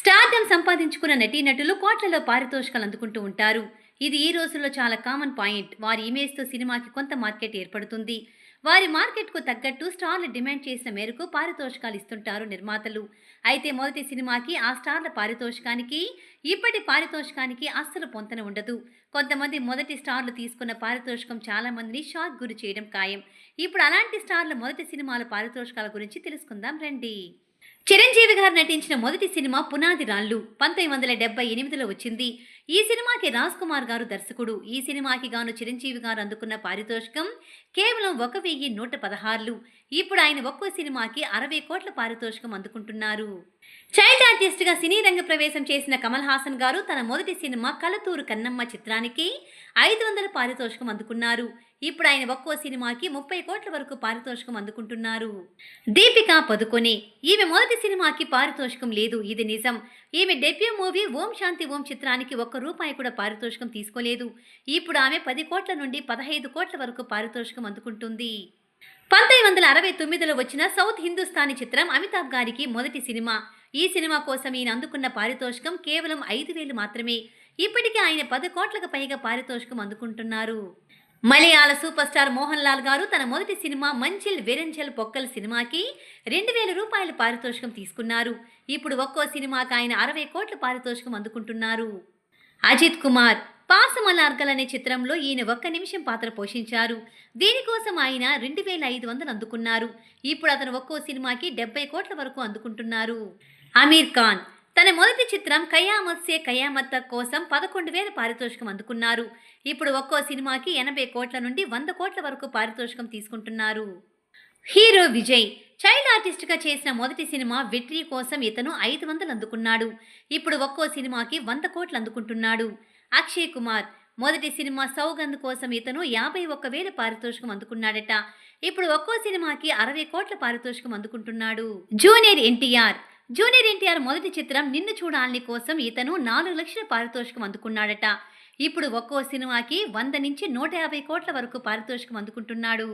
Stardom సంపాదించుకున్న నటీనటులు కోట్లలో పారితోషికాలు అందుకుంటూ ఉంటారు. ఇది ఈ రోజుల్లో చాలా కామన్ పాయింట్. వారి ఇమేజ్తో సినిమాకి కొంత మార్కెట్ ఏర్పడుతుంది. వారి మార్కెట్కు తగ్గట్టు స్టార్లు డిమాండ్ చేసిన మేరకు పారితోషికాలు ఇస్తుంటారు నిర్మాతలు. అయితే మొదటి సినిమాకి ఆ స్టార్ల పారితోషికానికి ఇప్పటి పారితోషికానికి అస్సలు పొంతన ఉండదు. కొంతమంది మొదటి స్టార్లు తీసుకున్న పారితోషికం చాలా మందిని షాక్ గురి చేయడం ఖాయం. ఇప్పుడు అలాంటి స్టార్ల మొదటి సినిమాల పారితోషికాల గురించి తెలుసుకుందాం రండి. చిరంజీవి గారు నటించిన మొదటి సినిమా పునాది రాళ్ళు. పంతొమ్మిది వందల డెబ్బై ఎనిమిదిలో వచ్చింది. ఈ సినిమాకి రాజ్ కుమార్ గారు దర్శకుడు. ఈ సినిమాకి గాను చిరంజీవి గారు అందుకున్న పారితోషికం కేవలం ఒక వెయ్యి నూట పదహారులు. ఇప్పుడు ఆయన ఒక్కో సినిమాకి అరవై కోట్ల పారితోషికం అందుకుంటున్నారు. చైల్డ్ ఆర్టిస్ట్గా సినీ రంగ ప్రవేశం చేసిన కమల్ హాసన్ గారు తన మొదటి సినిమా కలతూరు కన్నమ్మ చిత్రానికి ఐదు వందల పారితోషికం అందుకున్నారు. ఇప్పుడు ఆయన ఒక్కో సినిమాకి ముప్పై కోట్ల వరకు పారితోషికం అందుకుంటున్నారు. దీపిక పదుకొనే. ఈమె మొదటి సినిమాకి పారితోషికం లేదు. ఇది నిజం. ఈమె డెబ్యూ మూవీ ఓం శాంతి ఓం చిత్రానికి ఒక్క రూపాయి కూడా పారితోషికం తీసుకోలేదు. ఇప్పుడు ఆమె పది కోట్ల నుండి పదహైదు కోట్ల వరకు పారితోషికం అందుకుంటుంది. పంతొమ్మిది వందల అరవై తొమ్మిదిలో వచ్చిన సౌత్ హిందుస్థానీ చిత్రం అమితాబ్ గారికి మొదటి సినిమా. ఈ సినిమా కోసం ఈయన అందుకున్న పారితోషికం కేవలం ఐదు వేలు మాత్రమే. ఇప్పటికే ఆయన పది కోట్లకు పైగా పారితోషికం అందుకుంటున్నారు. మలయాళ సూపర్ స్టార్ మోహన్ లాల్ గారు తన మొదటి సినిమా మంచిల్ వెరెంచల్ పొక్కల్ సినిమాకి రెండు వేల రూపాయల పారితోషికం తీసుకున్నారు. ఇప్పుడు ఒక్కో సినిమాకి ఆయన అరవై కోట్ల పారితోషికం అందుకుంటున్నారు. అజిత్ కుమార్ పాసమలార్గల్ అనే చిత్రంలో ఈయన ఒక్క నిమిషం పాత్ర పోషించారు. దీనికోసం ఆయన రెండు వేల ఐదు వందలు అందుకున్నారు. ఇప్పుడు అతను ఒక్కో సినిమాకి డెబ్బై కోట్ల వరకు అందుకుంటున్నారు. అమీర్ ఖాన్ తన మొదటి చిత్రం కయామత్సే కయామత్త కోసం పదకొండు వేల పారితోషికం అందుకున్నారు. ఇప్పుడు ఒక్కో సినిమాకి ఎనభై కోట్ల నుండి వంద కోట్ల వరకు పారితోషికం తీసుకుంటున్నారు. హీరో విజయ్ చైల్డ్ ఆర్టిస్ట్గా చేసిన మొదటి సినిమా విట్రీ కోసం ఇతను ఐదు వందలు అందుకున్నాడు. ఇప్పుడు ఒక్కో సినిమాకి వంద కోట్లు అందుకుంటున్నాడు. అక్షయ్ కుమార్ మొదటి సినిమా సౌగంధ్ కోసం ఇతను యాభై ఒక్క వేల పారితోషికం అందుకున్నాడట. ఇప్పుడు ఒక్కో సినిమాకి అరవై కోట్ల పారితోషికం అందుకుంటున్నాడు. జూనియర్ ఎన్టీఆర్ జూనియర్ ఎన్టీఆర్ మొదటి చిత్రం నిన్ను చూడాలని కోసం ఇతను నాలుగు లక్షల పారితోషికం అందుకున్నాడట. ఇప్పుడు ఒక్కో సినిమాకి వంద నుంచి నూట యాభై కోట్ల వరకు పారితోషికం అందుకుంటున్నాడు.